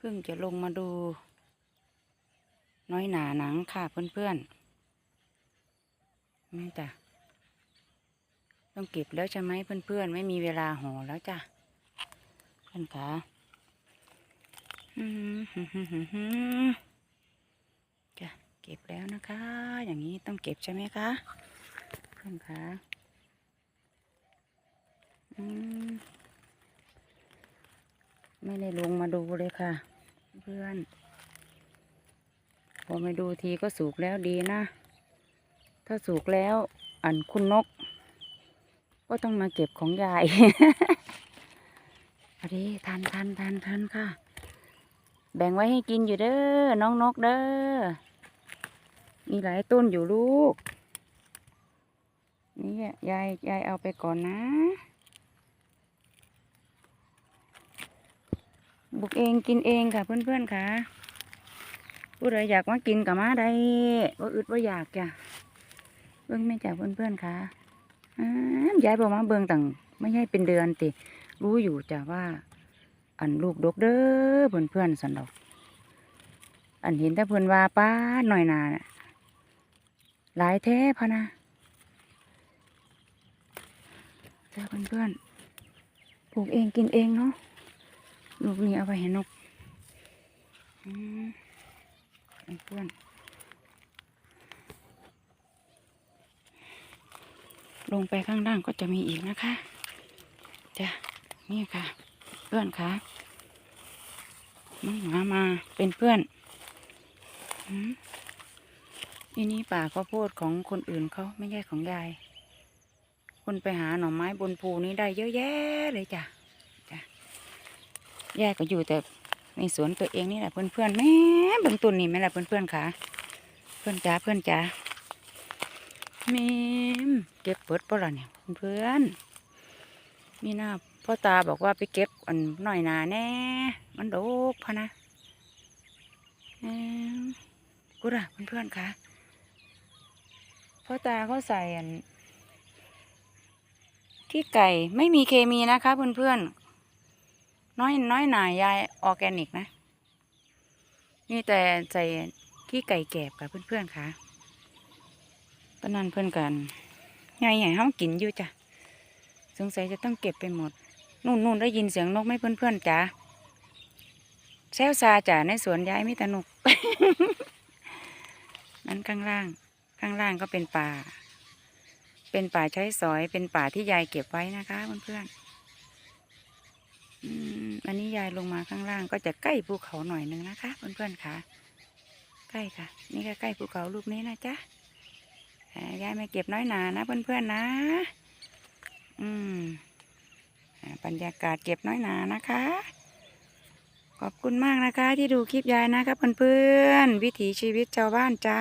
เพิ่งจะลงมาดู น้อยหนาหนังค่ะเพื่อนๆนี่จ้ะต้องเก็บแล้วใช่ไหมเพื่อนๆ ไม่มีเวลาห่อแล้วจ้ะเพื่อนคะอืมหืมหืมหืมหืมจ้ะเก็บแล้วนะคะ อย่างนี้ต้องเก็บใช่ไหมคะ เพื่อนคะอืม ไม่ได้ลงมาดูเลยค่ะ เพื่อน พอมาดูทีก็สุกแล้วดีนะ ถ้าสุกแล้วอันคุณนก ก็ต้องมาเก็บของยายอันนี้ทานทานทานทานค่ะ แบ่งไว้ให้กินอยู่เด้อน้องนกเด้อมีหลายต้นอยู่ลูก นี่ยายยายเอาไปก่อนนะ บุกเองกินเองค่ะเพื่อนๆค่ะผู้ใดอยากมากินกับมาได้ว่าอึดว่าอยากจ้ะเบิ่งแม่จ้ะเพื่อนๆค่ะอ้ายายบอกมาเบิ่งต่างไม่ใช่เป็นเดือนติ รู้อยู่จ้ะว่า อันลูกดกเด้อเพื่อนๆสันดอกอันเห็นแต่เพื่อนว่าป้าหน่อยนาน่ะหลายแท้พะนะจ้าเพื่อนๆปลูกเองกินเองเนาะ ลูกนี่เอาไปให้นกอืมเพื่อนลงไปข้างล่างก็จะมีอีกนะคะจ้ะนี่ค่ะ เพื่อนค่ะน้องหมามาเป็นเพื่อนอืมที่นี่ป่าข้าวโพดของคนอื่นเขาไม่ใช่ของยาย คนไปหาหน่อไม้บนภูนี้ได้เยอะแยะเลยจ้ะ ยายก็อยู่แต่ในสวนตัวเองนี่แหละเพื่อนๆแม่เบิ่งต้นนี่แม่ละเพื่อนๆค่ะ เพื่อนจ๋าเพื่อนจ๋าม่มเก็บเปิดปะล่ะเนี่ยเพื่อนๆมีหน้าพ่อตาบอกว่าไปเก็บอันหน่อยหนาแน่ มันโดกพะนะแหมกูด่ะเพื่อนๆค่ะพ่อตาเขาใส่อันที่ไก่ไม่มีเคมีนะคะเพื่อนๆ น้อยน้อยหนายายออแกนิกนะ นี่แต่ใส่ขี้ไก่แกบกับเพื่อนๆค่ะตอนนั้นเพื่อนกันยายใหญ่ห้องกินอยู่จ้ะ สงสัยจะต้องเก็บไปหมด นู่นนู่นได้ยินเสียงนกไหมเพื่อนๆจ๋าแซวซาจ๋าในสวนยายมีแต่นกนั้นข้างล่าง ข้างล่างก็เป็นป่า เป็นป่าใช้สอย เป็นป่าที่ยายเก็บไว้นะคะเพื่อนๆ อันนี้ยายลงมาข้างล่างก็จะใกล้ภูเขาหน่อยหนึ่งนะคะ เพื่อนๆค่ะ ใกล้ค่ะ นี่ก็ใกล้ภูเขาลูกนี้นะจ๊ะยายไม่เก็บน้อยหนานะเพื่อนๆนะ อืมบรรยากาศเก็บน้อยหนานะคะ ขอบคุณมากนะคะที่ดูคลิปยายนะคะเพื่อนๆวิถีชีวิตชาวบ้านจ้า